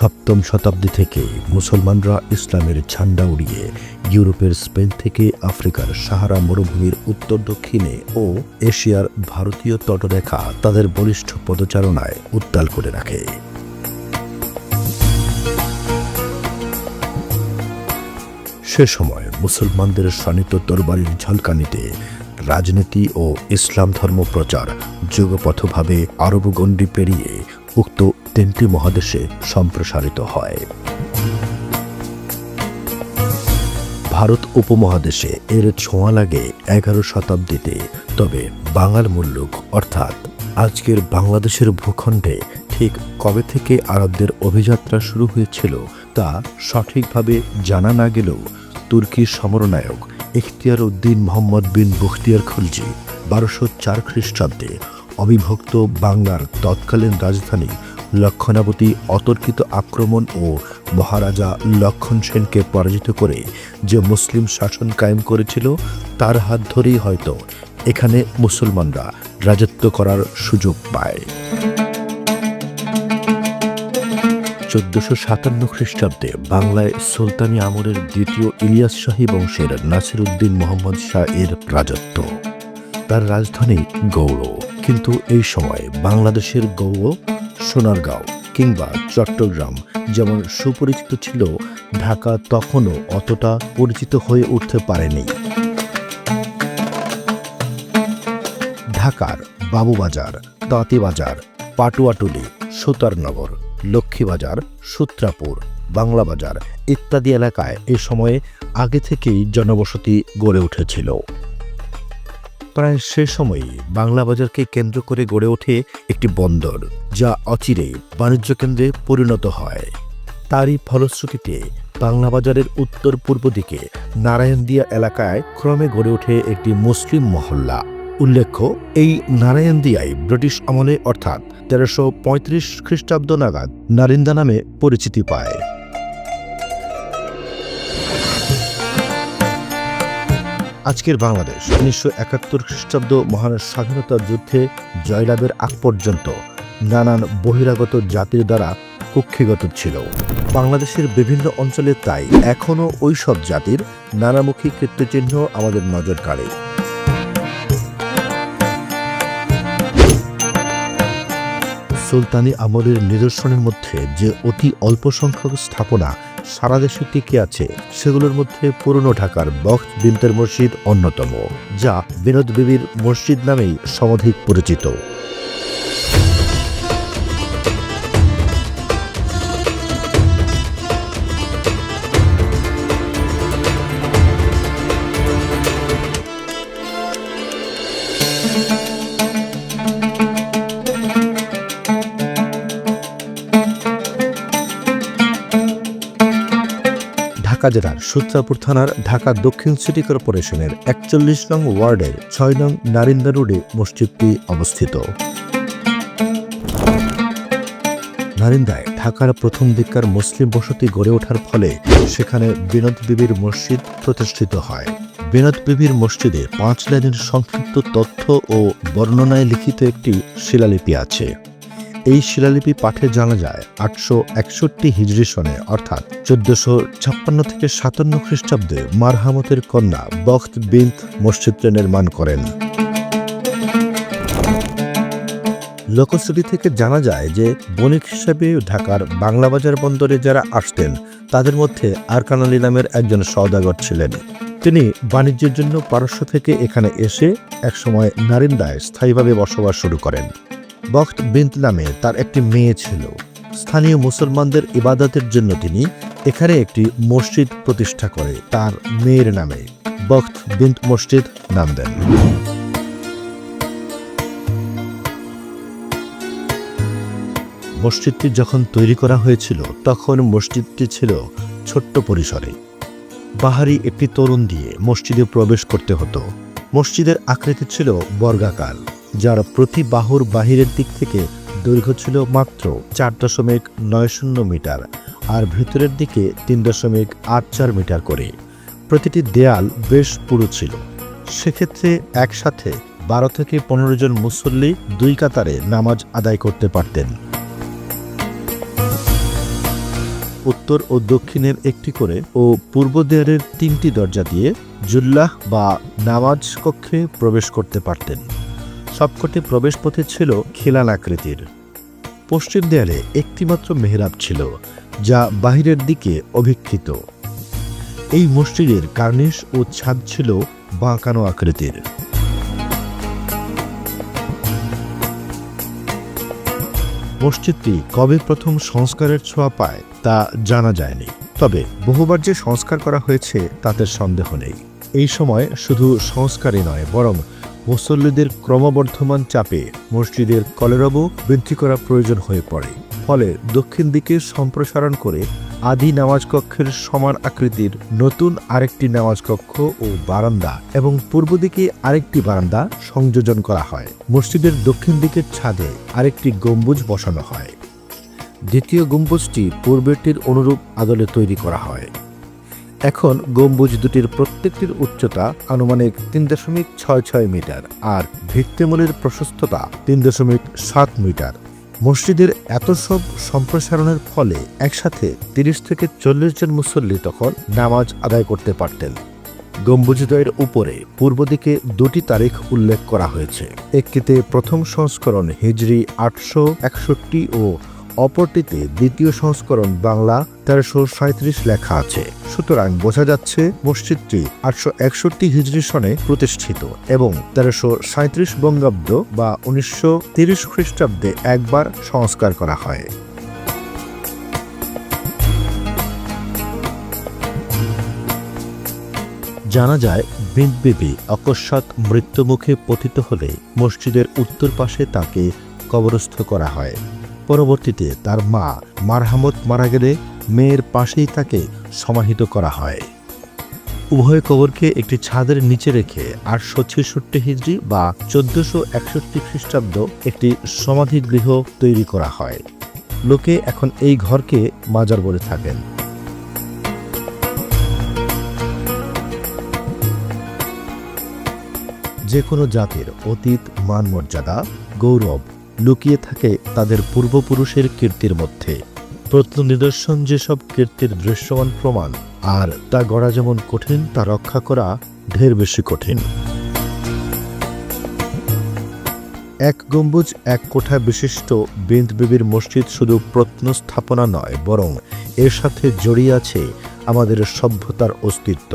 সপ্তম শতাব্দী থেকে মুসলমানরা ইসলামের ঝান্ডা উড়িয়ে ইউরোপের স্পেন থেকে আফ্রিকার সাহারা মরুভূমির উত্তর দক্ষিণে ও এশিয়ার ভারতীয় তটরেখা তাদের বলিষ্ঠ পদচারণায় উত্তাল করে রাখে। সে সময় মুসলমানদের শানিত তরবারির ঝলকানিতে রাজনীতি ও ইসলাম ধর্ম প্রচার যুগপথভাবে আরব গণ্ডি পেরিয়ে উক্ত তিনটি মহাদেশে সম্প্রসারিত হয়। ভারত উপমহাদেশে এর ছোঁয়া লাগে এগারো শতাব্দীতে, তবে বাঙাল মুল্লুক, অর্থাৎ আজকের বাংলাদেশের ভূখণ্ডে ঠিক কবে থেকে আরবদের অভিযাত্রা শুরু হয়েছিল তা সঠিকভাবে জানা না গেলেও তুর্কি সমরনায়ক ইখতিয়ার উদ্দিন মোহাম্মদ বিন বখতিয়ার খলজি বারোশো চার খ্রিস্টাব্দে অবিভক্ত বাংলার তৎকালীন রাজধানী লক্ষণাবতী অতর্কিত আক্রমণ ও মহারাজা লক্ষণ সেনকে পরাজিত করে যে মুসলিম শাসন কায়েম করেছিল, তার হাত ধরেই হয়তো এখানে মুসলমানরা রাজত্ব করার সুযোগ পায়। চোদ্দশো সাতান্ন খ্রিস্টাব্দে বাংলায় সুলতানি আমরের দ্বিতীয় ইলিয়াস শাহী বংশের নাসির উদ্দিন মোহাম্মদ শাহ এর রাজত্ব। তার রাজধানী গৌড়। কিন্তু এই সময় বাংলাদেশের গৌড়, সোনারগাঁও কিংবা চট্টগ্রাম যেমন সুপরিচিত ছিল, ঢাকা তখনও অতটা পরিচিত হয়ে উঠতে পারেনি। ঢাকার বাবুবাজার, তাঁতিবাজার, পাটুয়াটুলি, সুতারনগর, লক্ষ্মীবাজার, সূত্রাপুর, বাংলাবাজার ইত্যাদি এলাকায় এ সময়ে আগে থেকেই জনবসতি গড়ে উঠেছিল। প্রায় সে সময়ই বাংলা বাজারকে কেন্দ্র করে গড়ে ওঠে একটি বন্দর, যা অচিরে বাণিজ্য কেন্দ্রে পরিণত হয়। তারই ফলশ্রুতিতে বাংলা বাজারের উত্তর পূর্ব দিকে নারায়ণদিয়া এলাকায় ক্রমে গড়ে ওঠে একটি মুসলিম মহল্লা। উল্লেখ্য, এই নারায়ণদিয়ায় ব্রিটিশ আমলে, অর্থাৎ তেরোশো পঁয়ত্রিশ খ্রিস্টাব্দ নাগাদ, নারিন্দা নামে পরিচিতি পায়। আজকের বাংলাদেশ, উনিশশো একাত্তর খ্রিস্টাব্দ মহান স্বাধীনতা যুদ্ধে জয়লাভের আগ পর্যন্ত নানান বহিরাগত জাতির দ্বারা কুক্ষিগত ছিল। বাংলাদেশের বিভিন্ন অঞ্চলে তাই এখনও ওই সব জাতির নানামুখী কীর্তিচিহ্ন আমাদের নজর কাড়ে। সুলতানি আমলের নিদর্শনের মধ্যে যে অতি অল্প সংখ্যক স্থাপনা সারা দেশে টিকে আছে সেগুলোর মধ্যে পুরনো ঢাকার বক্স বিমতের মসজিদ অন্যতম, যা বিনোদ বিবির মসজিদ নামেই সমধিক পরিচিত। ঢাকা জেলার সূত্রাপুর থানার ঢাকা দক্ষিণ সিটি কর্পোরেশনের একচল্লিশ নং ওয়ার্ডের ছয় নং নারিন্দা রোডে মসজিদটি অবস্থিত। নারিন্দায় ঢাকার প্রথম দিককার মুসলিম বসতি গড়ে ওঠার ফলে সেখানে বিনোদ বিবির মসজিদ প্রতিষ্ঠিত হয়। বিনোদ বিবির মসজিদে পাঁচ লাইনের সংক্ষিপ্ত তথ্য ও বর্ণনায় লিখিত একটি শিলালিপি আছে। এই শিলালিপি পাঠে জানা যায় আটশো একষট্টি হিজড়ি সনে, অর্থাৎ চোদ্দশো ছাপ্পান্ন থেকে সাতান্ন খ্রিস্টাব্দে মারহামতের কন্যা বখত বিন্ত মসজিদটি নির্মাণ করেন। লোকশ্রুতি থেকে জানা যায় যে বণিক হিসেবে ঢাকার বাংলা বাজার বন্দরে যারা আসতেন, তাদের মধ্যে আরকান আলী নামের একজন সওদাগর ছিলেন। তিনি বাণিজ্যের জন্য পারস্য থেকে এখানে এসে একসময় নারিন্দায় স্থায়ীভাবে বসবাস শুরু করেন। বখত বিন্ত নামে তার একটি মেয়ে ছিল। স্থানীয় মুসলমানদের ইবাদতের জন্য তিনি এখানে একটি মসজিদ প্রতিষ্ঠা করে তার মেয়ের নামে বখত বিন্ত মসজিদ নাম দেন। মসজিদটি যখন তৈরি করা হয়েছিল, তখন মসজিদটি ছিল ছোট্ট পরিসরে। বাহারি একটি তরুণ দিয়ে মসজিদে প্রবেশ করতে হতো। মসজিদের আকৃতি ছিল বর্গাকার। যার প্রতি বাহুর বাহিরের দিক থেকে দৈর্ঘ্য ছিল মাত্র চার দশমিক নয় শূন্য মিটার আর ভেতরের দিকে তিন দশমিক আট চার মিটার করে। প্রতিটি দেয়াল বেশ পুরু ছিল। সেক্ষেত্রে একসাথে বারো থেকে পনেরো জন মুসল্লি দুই কাতারে নামাজ আদায় করতে পারতেন। উত্তর ও দক্ষিণের একটি করে ও পূর্ব দেয়ালের তিনটি দরজা দিয়ে জুল্লাহ বা নামাজ কক্ষে প্রবেশ করতে পারতেন। সবকটি প্রবেশপথে ছিল খিলান আকৃতির। পশ্চিম দেয়ালে একটিমাত্র মেহরাব ছিল, যা বাহিরের দিকে অভিক্ষিত এই মসজিদের কার্নিশ ও ছাদ ছিল বাঁকানো আকৃতির। মসজিদটি কবে প্রথম সংস্কারের ছোঁয়া পায় তা জানা যায়নি, তবে বহুবার যে সংস্কার করা হয়েছে তাতে সন্দেহ নেই। এই সময় শুধু সংস্কারই নয়, বরং মুসল্লিদের ক্রমবর্ধমান চাপে মসজিদের কলেরবও বৃদ্ধি করা প্রয়োজন হয়ে পড়ে। ফলে দক্ষিণ দিকে সম্প্রসারণ করে আদি নামাজ কক্ষের সমান আকৃতির নতুন আরেকটি নামাজ কক্ষ ও বারান্দা এবং পূর্ব দিকে আরেকটি বারান্দা সংযোজন করা হয়। মসজিদের দক্ষিণ দিকের ছাদে আরেকটি গম্বুজ বসানো হয়। দ্বিতীয় গম্বুজটি পূর্বেরটির অনুরূপ আদলে তৈরি করা হয়। এখন গম্বুজ দুটির প্রত্যেকটির উচ্চতা আনুমানিক তিন দশমিক ছয় ছয় মিটার আর ভিত্তিমূলের প্রশস্ততা তিন দশমিক সাত মিটার। মসজিদের এত সব সম্প্রসারণের ফলে একসাথে তিরিশ থেকে চল্লিশ জন মুসল্লি তখন নামাজ আদায় করতে পারতেন। গম্বুজদ্বয়ের উপরে পূর্ব দিকে দুটি তারিখ উল্লেখ করা হয়েছে। একটিতে প্রথম সংস্করণ হিজরি আটশো একষট্টি ও অপরটিতে দ্বিতীয় সংস্করণ বাংলা তেরোশো সাঁত্রিশ লেখা আছে। সুতরাং বোঝা যাচ্ছে মসজিদটি আটশো একষট্টি হিজরি সনে প্রতিষ্ঠিত এবং তেরোশো সাঁত্রিশ বঙ্গাব্দ বা উনিশশো তিরিশ খ্রিস্টাব্দে একবার সংস্কার করা হয়। জানা যায় বিন্ত বিবি অকস্মাৎ মৃত্যুমুখে পতিত হলে মসজিদের উত্তর পাশে তাকে কবরস্থ করা হয়। পরবর্তীতে তার মা মারহামত মারা গেলে মেয়ের পাশেই তাকে সমাহিত করা হয়। উভয় কবরকে একটি ছাদের নিচে রেখে আটশো ছেষট্টি হিজড়ি বা চোদ্দশো একষট্টি খ্রিস্টাব্দ একটি সমাধিগৃহ তৈরি করা হয়। লোকে এখন এই ঘরকে মাজার বলে থাকেন। যে কোনো জাতির অতীত মান মর্যাদা, গৌরব লুকিয়ে থাকে তাদের পূর্বপুরুষের কীর্তির মধ্যে। প্রত্ন নিদর্শন যেসব কীর্তির দৃশ্যমান প্রমাণ, আর তা গড়া যেমন কঠিন, তা রক্ষা করা ঢের বেশি কঠিন। এক গম্বুজ, এক কোঠা বিশিষ্ট বিন্ত বিবির মসজিদ শুধু প্রত্ন স্থাপনা নয়, বরং এর সাথে জড়িয়ে আছে আমাদের সভ্যতার অস্তিত্ব।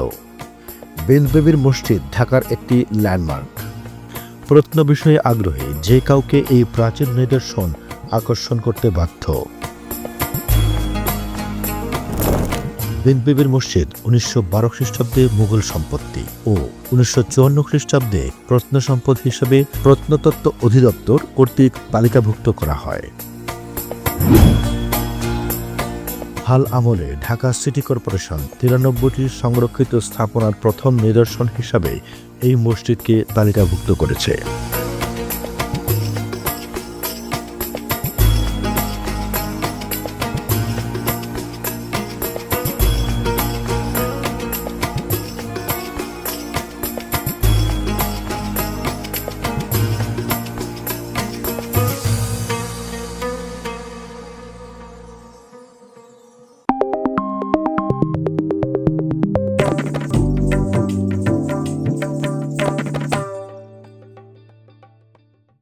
বিন্ত বিবির মসজিদ ঢাকার একটি ল্যান্ডমার্ক। প্রত্ন বিষয়ে আগ্রহী, যে কাউকে এই প্রাচীন নিদর্শন আকর্ষণ করতে বাধ্য। বিনবিবির মসজিদ উনিশশো বারো খ্রিস্টাব্দে মুঘল সম্পত্তি ও উনিশশো চুয়ান্ন খ্রিস্টাব্দে প্রত্ন সম্পদ হিসেবে প্রত্নতত্ত্ব অধিদপ্তর কর্তৃক তালিকাভুক্ত করা হয়। হাল আমলে ঢাকা সিটি কর্পোরেশন তিরানব্বইটি সংরক্ষিত স্থাপনার প্রথম নিদর্শন হিসাবে এই মসজিদকে তালিকাভুক্ত করেছে।